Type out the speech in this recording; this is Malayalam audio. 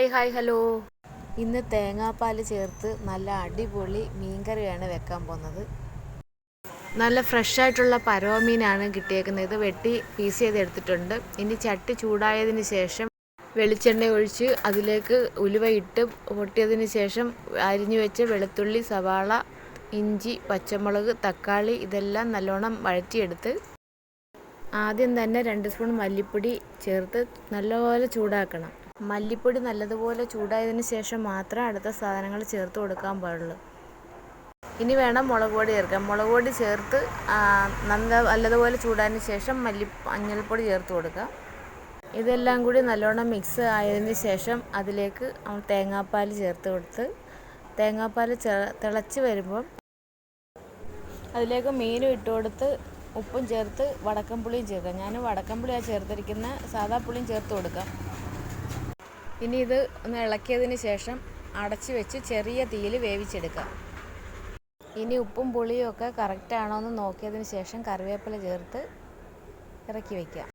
Hi hi hello. ഇന്ന് തേങ്ങാപ്പാൽ ചേർത്ത് നല്ല അടിപൊളി മീൻകറിയാണ് വെക്കാൻ പോകുന്നത്. നല്ല ഫ്രഷ് ആയിട്ടുള്ള പരവ മീനാണ് കിട്ടിയേക്കുന്നത്. ഇത് വെട്ടി പീസ് ചെയ്ത് എടുത്തിട്ടുണ്ട് ഇനി ചട്ടി ചൂടായതിന് ശേഷം വെളിച്ചെണ്ണ ഒഴിച്ച് അതിലേക്ക് ഉലുവ ഇട്ട് പൊട്ടിയതിന് ശേഷം അരിഞ്ഞു വെച്ച വെളുത്തുള്ളി സവാള ഇഞ്ചി പച്ചമുളക് തക്കാളി ഇതെല്ലാം നല്ലോണം വഴറ്റിയെടുത്ത് ആദ്യം തന്നെ രണ്ട് സ്പൂൺ മല്ലിപ്പൊടി ചേർത്ത് നല്ലപോലെ ചൂടാക്കണം. മല്ലിപ്പൊടി നല്ലതുപോലെ ചൂടായതിന് ശേഷം മാത്രമേ അടുത്ത സാധനങ്ങൾ ചേർത്ത് കൊടുക്കാൻ പാടുള്ളൂ. ഇനി വേണം മുളക് പൊടി ചേർക്കാൻ. മുളക് പൊടി ചേർത്ത് നല്ല നല്ലതുപോലെ ചൂടായതിന് ശേഷം മല്ലി മഞ്ഞൾപ്പൊടി ചേർത്ത് കൊടുക്കുക ഇതെല്ലാം കൂടി നല്ലോണം മിക്സ് ആയതിന് ശേഷം അതിലേക്ക് തേങ്ങാപ്പാൽ ചേർത്ത് കൊടുത്ത് തേങ്ങാപ്പാൽ തിളച്ച് വരുമ്പം അതിലേക്ക് മീനും ഇട്ട് കൊടുത്ത് ഉപ്പും ചേർത്ത് വടക്കൻ പുളിയും ചേർക്കാം. ഞാൻ വടക്കൻ പുളിയാണ് ചേർത്തിരിക്കുന്ന. സാധാ പുളിയും ചേർത്ത് കൊടുക്കാം. ഇനി ഇത് ഒന്ന് ഇളക്കിയതിന് ശേഷം അടച്ചു വെച്ച് ചെറിയ തീയിൽ വേവിച്ചെടുക്കാം ഇനി ഉപ്പും പുളിയും ഒക്കെ കറക്റ്റ് ആണോ എന്ന് നോക്കിയതിന് ശേഷം കറിവേപ്പില ചേർത്ത് ഇറക്കി വയ്ക്കാം